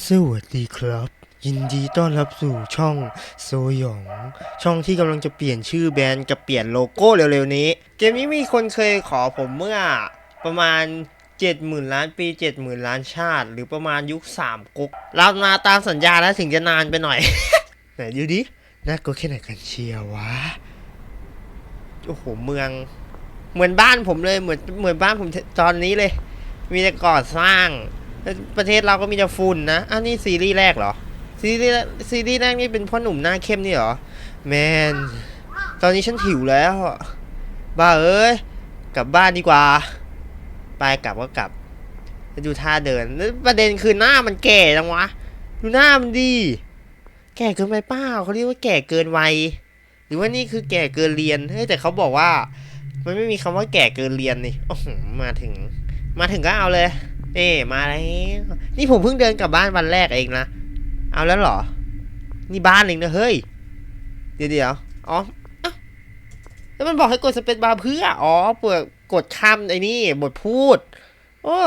สวัสดีครับ ยินดีต้อนรับสู่ช่องโซหยอง ช่องที่กำลังจะเปลี่ยนชื่อแบรนด์กับเปลี่ยนโลโก้เร็วๆนี้ เกมนี้มีคนเคยขอผมเมื่อประมาณ 70,000 ล้านปี 70,000 ล้านชาติ หรือประมาณยุค 3ก๊กเรามาตามสัญญาแล้วถึงจะนานไปหน่อย ไหนดูดิน่ากลัวแค่ไหนกันเชียววะโอ้โหเมือง เหมือนบ้านผมเลยเหมือนเหมือนบ้านผมตอนนี้เลย มีแต่ก่อสร้าง ประเทศเราก็มีแต่ฝุ่นนะอันนี้ซีรีส์แรกเหรอ ซีรีส์แรกซีรีส์แรกนี่เป็นพ่อหนุ่มหน้าเข้มนี่เหรอ แมน ตอนนี้ฉันหิวแล้ว บ้าเอ้ย กลับบ้านดีกว่า ไปกลับก็กลับดูท่าเดิน ประเด็นคือหน้ามันแก่จังวะ ดูหน้ามันดี แก่เกินไปเปล่าเขาเรียกว่าแก่เกินวัย หรือว่านี่คือแก่เกินเรียน เฮ้ยแต่เขาบอกว่า มันไม่มีคำว่าแก่เกินเรียนนี่โอ้โหมาถึง มาถึงก็เอาเลย เอ๊มาแล้วนี่ผมเพิ่งเดินกลับบ้านวันแรกเองนะ เอาแล้วเหรอ นี่บ้านเองนะเฮ้ย เดี๋ยวเดี๋ยวอ๋อแล้วมันบอกให้กดสเปซบาร์เพื่อ อ๋อเปิดกดข้ามไอ้นี่บทพูด โอ้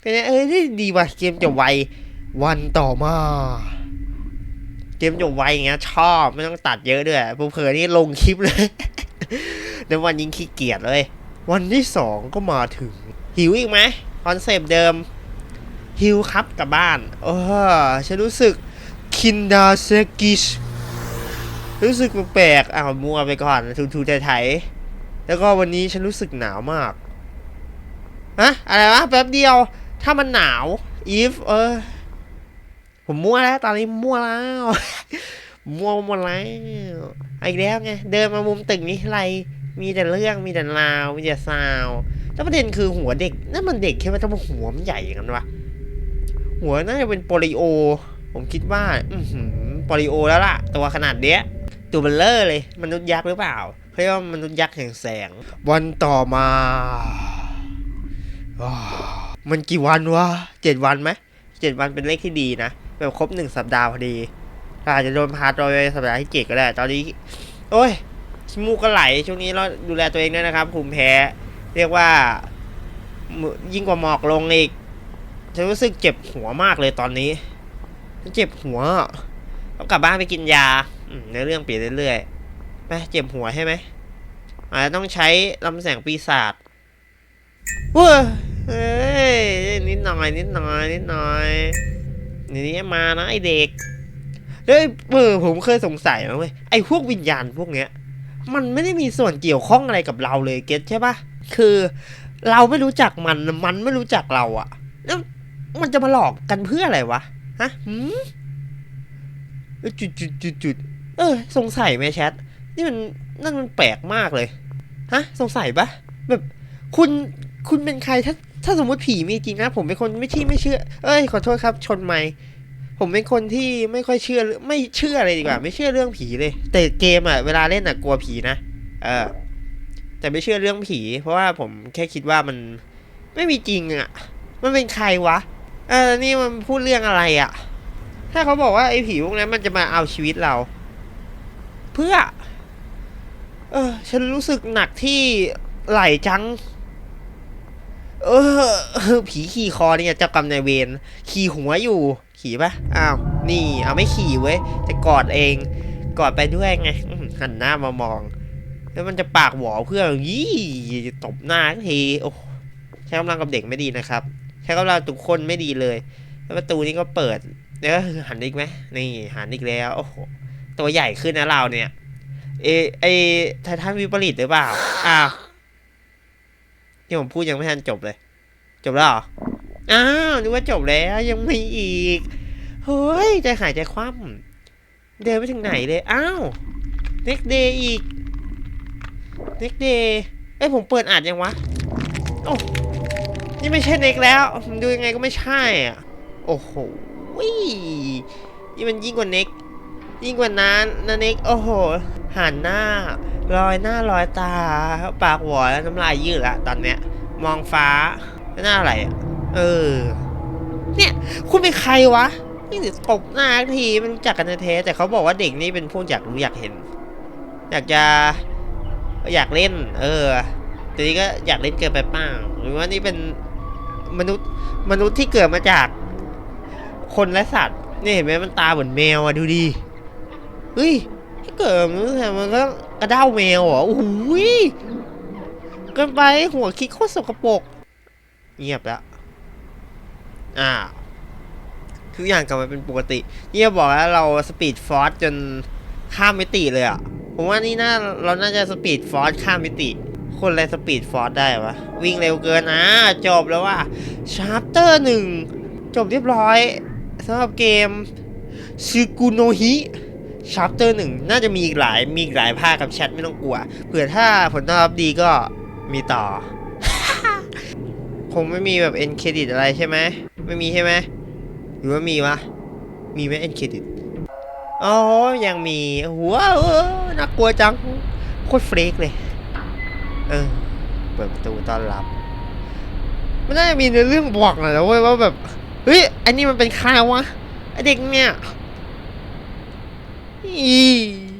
เป็นไงเอ้ยดีว่ะเกมจบไว วันต่อมา เกมจบไวอย่างเงี้ยชอบไม่ต้องตัดเยอะด้วยเผื่อนี่ลงคลิปเลยแล้ววันยิงขี้เกียจเลย วันที่สองก็มาถึง หิวอีกไหม คอนเซปต์เดิมหิวครับกลับบ้านเออฉันรู้สึกคินดาเซกิชรู้สึกแปลกๆอ้าวมัวไปก่อนทูทูไทยๆแล้วก็วันนี้ฉันรู้สึกหนาวมากอะอะไรวะแป๊บเดียวถ้ามันหนาว if เออ ผมมั่วแล้ว ตอนนี้มั่วแล้วมั่วหมดแล้วเอาอีกแล้วไง เดินมามุมตึกนี้ไร มีแต่เรื่องมีแต่ราว มีแต่ซาว แล้วประเด็นคือหัวเด็กนั่นมันเด็กแค่ว่าทำไมหัวมันใหญ่อย่างนั้นวะหัวน่าจะเป็นโปลิโอ ผมคิดว่า อือหือโปลิโอแล้วล่ะ ตัวขนาดเนี้ยตัวเบลเลอร์เลย มนุษย์ยักษ์หรือเปล่าเขาเรียกว่ามนุษย์ยักษ์แห่งแสง วันต่อมาอ้าวมันกี่วันวะเจ็ดวันไหมเจ็ดวันเป็นเลขที่ดีนะแบบครบหนึ่งสัปดาห์พอดีอาจจะโดนพาตัวไปสัปดาห์ที่เจ็ดก็ได้ ตอนนี้ โอ้ยขี้มูกก็ไหลช่วงนี้เราดูแลตัวเองด้วยนะครับภูมิแพ้ เรียกว่า ยิ่งกว่าหมอกลงอีกฉันรู้สึกเจ็บหัวมากเลยตอนนี้ฉันเจ็บหัวต้องกลับบ้านไปกินยาในเรื่องเปลี่ยนเรื่อยๆไปเจ็บหัวใช่ไหมอาจจะต้องใช้ลำแสงปีศาจเว้ยเฮ้ยนิดหน่อยนิดหน่อยนิดหน่อยนี่มานะไอเด็กเฮ้ยเออผมเคยสงสัยนะเว้ยไอพวกวิญญาณพวกเนี้ย มันไม่ได้มีส่วนเกี่ยวข้องอะไรกับเราเลยเก็ตใช่ปะ คือเราไม่รู้จักมันมันไม่รู้จักเราอะแล้วมันจะมาหลอกกันเพื่ออะไรวะฮะหืมจุดจุดจุดจุดเออ สงสัยไหมแชทนี่มันนั่นมันแปลกมากเลยฮะสงสัยปะแบบ คุณคุณเป็นใครถ้าถ้าสมมติผีมีจริงนะ ผมเป็นคนไม่ที่ไม่เชื่อ เอ้ยขอโทษครับ ชนไมค์ผมเป็นคนที่ไม่ค่อยเชื่อไม่เชื่ออะไรดีกว่า ไม่เชื่อเรื่องผีเลย แต่เกมอะเวลาเล่นอะกลัวผีนะเออ แต่ไม่เชื่อเรื่องผี เพราะว่าผมแค่คิดว่ามันไม่มีจริงอะ มันเป็นใครวะ เออ นี่มันพูดเรื่องอะไรอะ ถ้าเขาบอกว่าไอ้ผีพวกนั้นมันจะมาเอาชีวิตเรา เพื่อ เออ ฉันรู้สึกหนักที่ไหล่จัง เออ ผีขี่คอเนี่ยเจ้ากรรมนายเวรขี่หัวอยู่ ขี่ปะอ้าว นี่ เอาไม่ขี่เว้ย จะกอดเอง กอดไปด้วยไงหันหน้ามามอง แล้วมันจะปากหวอเพื่อยี่ตบหน้าทีโอ้ใช้กำลังกับเด็กไม่ดีนะครับ ใช้กำลังทุกคนไม่ดีเลย แล้วประตูนี้ก็เปิดแล้วก็หันอีกไหมนี่หันอีกแล้วโอ้โหตัวใหญ่ขึ้นนะเราเนี่ยเอไอไททันวิปริตหรือเปล่าอ้าวที่ผมพูดยังไม่ทันจบเลย จบแล้วเหรออ้าวนึกว่าจบแล้วยังมีอีกเฮ้ยใจหายใจคว่ำเดินไปถึงไหนเลย อ้าว next day อีก next day เอ้ยผมเปิดอ่านยังวะ โอ้นี่ไม่ใช่ next แล้ว ดูยังไงก็ไม่ใช่อะ โอ้โหนี่มันยิ่งกว่า next ยิ่งกว่านั้นนะ next โอ้โห หันหน้าลอยหน้าลอยตา ปากหวอแล้วน้ำลายยืดละตอนเนี้ย มองฟ้าหน้าอะไรอะเออ เนี่ย คุณเป็นใครวะนี่เดี๋ยวตบหน้าทีมันรู้จักกันแท้แต่เขาบอกว่าเด็กนี่เป็นพวกอยากรู้อยากเห็น อยากจะ อยากเล่น เออแต่นี้ก็อยากเล่นเกินไปป้างหรือว่านี่เป็นมนุษย์มนุษย์ที่เกิดมาจากคนและสัตว์ นี่เห็นไหมมันตาเหมือนแมวอะดูดิเฮ้ยถ้าเกิดมันแต่มันก็กระด้าแมวเหรอโอ้โหยเกินไปหัวคิดโคตรสกปรกเงียบแล้วอ่าทุกอย่างกลับมาเป็นปกติเงียบบอกแล้วเราสปีดฟอร์สจนข้ามมิติเลยอะ ผมว่านี่น่าเราน่าจะสปีดฟอร์สข้ามมิติ คนอะไรสปีดฟอร์สได้วะ วิ่งเร็วเกินนะจบแล้วว่าชาร์เตอร์หนึ่งจบเรียบร้อยสำหรับเกมซึกุโนฮิชาร์เตอร์หนึ่งน่าจะมีอีกหลายมีอีกหลายภาคกับแชทไม่ต้องกลัวเผื่อถ้าผลตอบรับดีก็มีต่อ คงไม่มีแบบเอ็นเครดิตอะไรใช่ไหมไม่มีใช่ไหมหรือว่ามีวะมีไหมเอ็นเครดิต อ๋อ ยังมีหัวน่ากลัวจัง โคตรเฟรกเลย เออ เปิดประตูต้อนรับ มันน่าจะมีในเรื่องบอกหน่อยนะเว้ยว่าแบบ เฮ้ย อันนี้มันเป็นใครวะไอเด็กเนี่ยอี